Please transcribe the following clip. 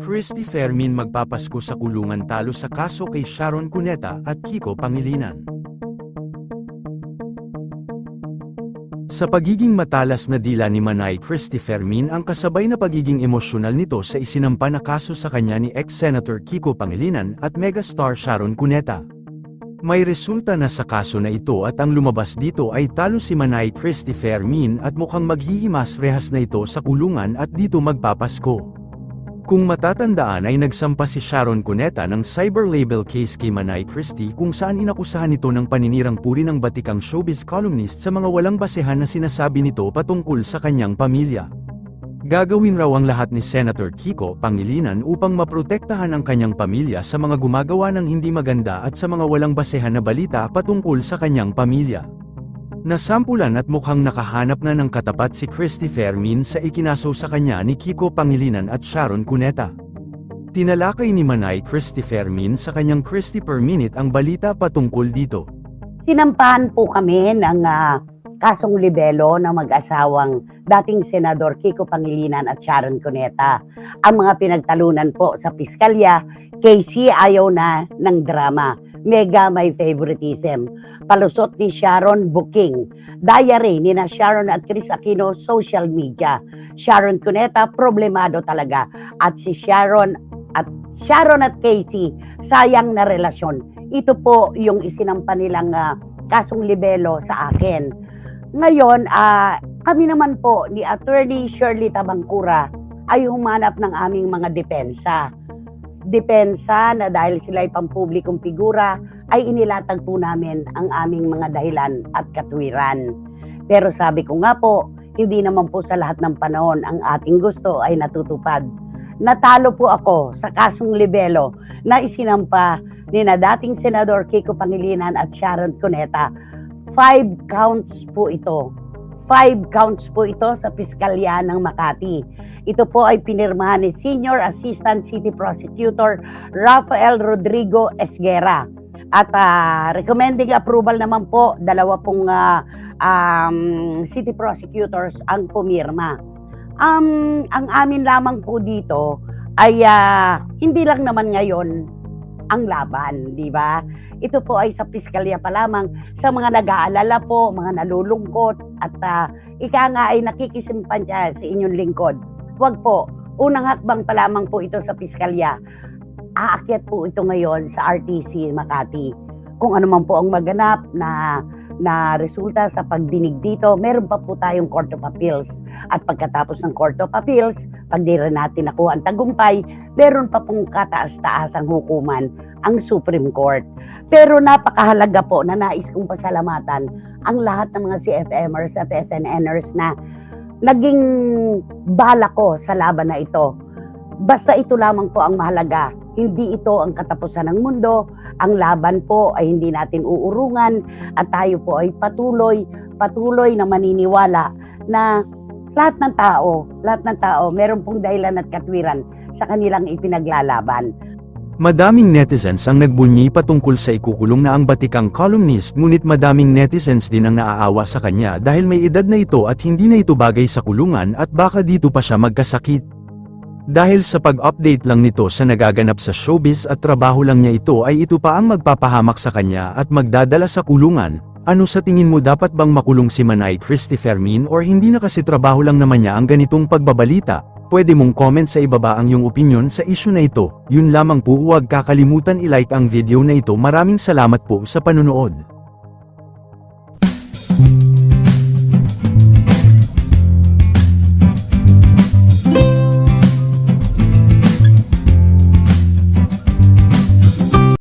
Christy Fermin magpapasko sa kulungan talo sa kaso kay Sharon Cuneta at Kiko Pangilinan. Sa pagiging matalas na dila ni Manay Christy Fermin ang kasabay na pagiging emosyonal nito sa isinampa na kaso sa kanya ni ex-Senator Kiko Pangilinan at megastar Sharon Cuneta. May resulta na sa kaso na ito at ang lumabas dito ay talo si Manay Christy Fermin at mukhang maghihimas rehas na ito sa kulungan at dito magpapasko. Kung matatandaan ay nagsampa si Sharon Cuneta ng cyber label case kay Manay Christie kung saan inakusahan ito ng paninirang puri ng batikang showbiz columnist sa mga walang basehan na sinasabi nito patungkol sa kanyang pamilya. Gagawin raw ang lahat ni Senator Kiko Pangilinan upang maprotektahan ang kanyang pamilya sa mga gumagawa ng hindi maganda at sa mga walang basehan na balita patungkol sa kanyang pamilya. Nasampulan at mukhang nakahanap na ng katapat si Christy Fermin sa ikinaso sa kanya ni Kiko Pangilinan at Sharon Cuneta. Tinalakay ni Manay Christy Fermin sa kanyang Christy per minute ang balita patungkol dito. Sinampahan po kami ng ah, kasong libelo ng mag-asawang dating Senador Kiko Pangilinan at Sharon Cuneta. Ang mga pinagtalunan po sa piskalya, Casey ayaw na ng drama. Mega may favoritism. Palusot ni Sharon booking. Diary ni na Sharon at Chris Aquino social media. Sharon Cuneta problemado talaga. At si Sharon at Sharon at Casey sayang na relasyon. Ito po yung isinampa nilang ah, kasong libelo sa akin. Ngayon, ah, kami naman po ni Attorney Shirley Tabangkura ay humanap ng aming mga depensa. Depensa na dahil sila ay pampublikong figura, ay inilatag po namin ang aming mga dahilan at katwiran. Pero sabi ko nga po, hindi naman po sa lahat ng panahon ang ating gusto ay natutupad. Natalo po ako sa kasong libelo na isinampa ni na dating Senador Kiko Pangilinan at Sharon Cuneta. Five counts po ito. Five counts po ito sa Piskalya ng Makati. Ito po ay pinirmahan ni Senior Assistant City Prosecutor Rafael Rodrigo Esguera. At ah, recommending approval naman po, dalawa pong ah, um, city prosecutors ang pumirma. Um, ang amin lamang po dito ay ah, hindi lang naman ngayon ang laban, di ba? Ito po ay sa piskalya pa lamang sa mga nag-aalala po, mga nalulungkot at ah, ika nga ay nakikisimpanya sa inyong lingkod. Huwag po, unang hakbang pa lamang po ito sa piskalya. Aakyat po ito ngayon sa RTC Makati. Kung ano man po ang maganap na na resulta sa pagdinig dito, meron pa po tayong Court of Appeals. At pagkatapos ng Court of Appeals, pag di rin natin nakuha ang tagumpay, meron pa pong kataas-taasang hukuman ang Supreme Court. Pero napakahalaga po na nais kong pasalamatan ang lahat ng mga CFMers at SNNers na naging bala ko sa laban na ito. Basta ito lamang po ang mahalaga. Hindi ito ang katapusan ng mundo. Ang laban po ay hindi natin uurungan at tayo po ay patuloy, patuloy na maniniwala na lahat ng tao, lahat ng tao, meron pong dahilan at katwiran sa kanilang ipinaglalaban. Madaming netizens ang nagbunyi patungkol sa ikukulong na ang batikang columnist ngunit madaming netizens din ang naaawa sa kanya dahil may edad na ito at hindi na ito bagay sa kulungan at baka dito pa siya magkasakit. Dahil sa pag-update lang nito sa nagaganap sa showbiz at trabaho lang niya ito ay ito pa ang magpapahamak sa kanya at magdadala sa kulungan, ano sa tingin mo dapat bang makulong si Manay Christy Fermin or hindi na kasi trabaho lang naman niya ang ganitong pagbabalita? Pwede mong comment sa ibaba ang iyong opinion sa issue na ito. Yun lamang po huwag kakalimutan i-like ang video na ito. Maraming salamat po sa panunood.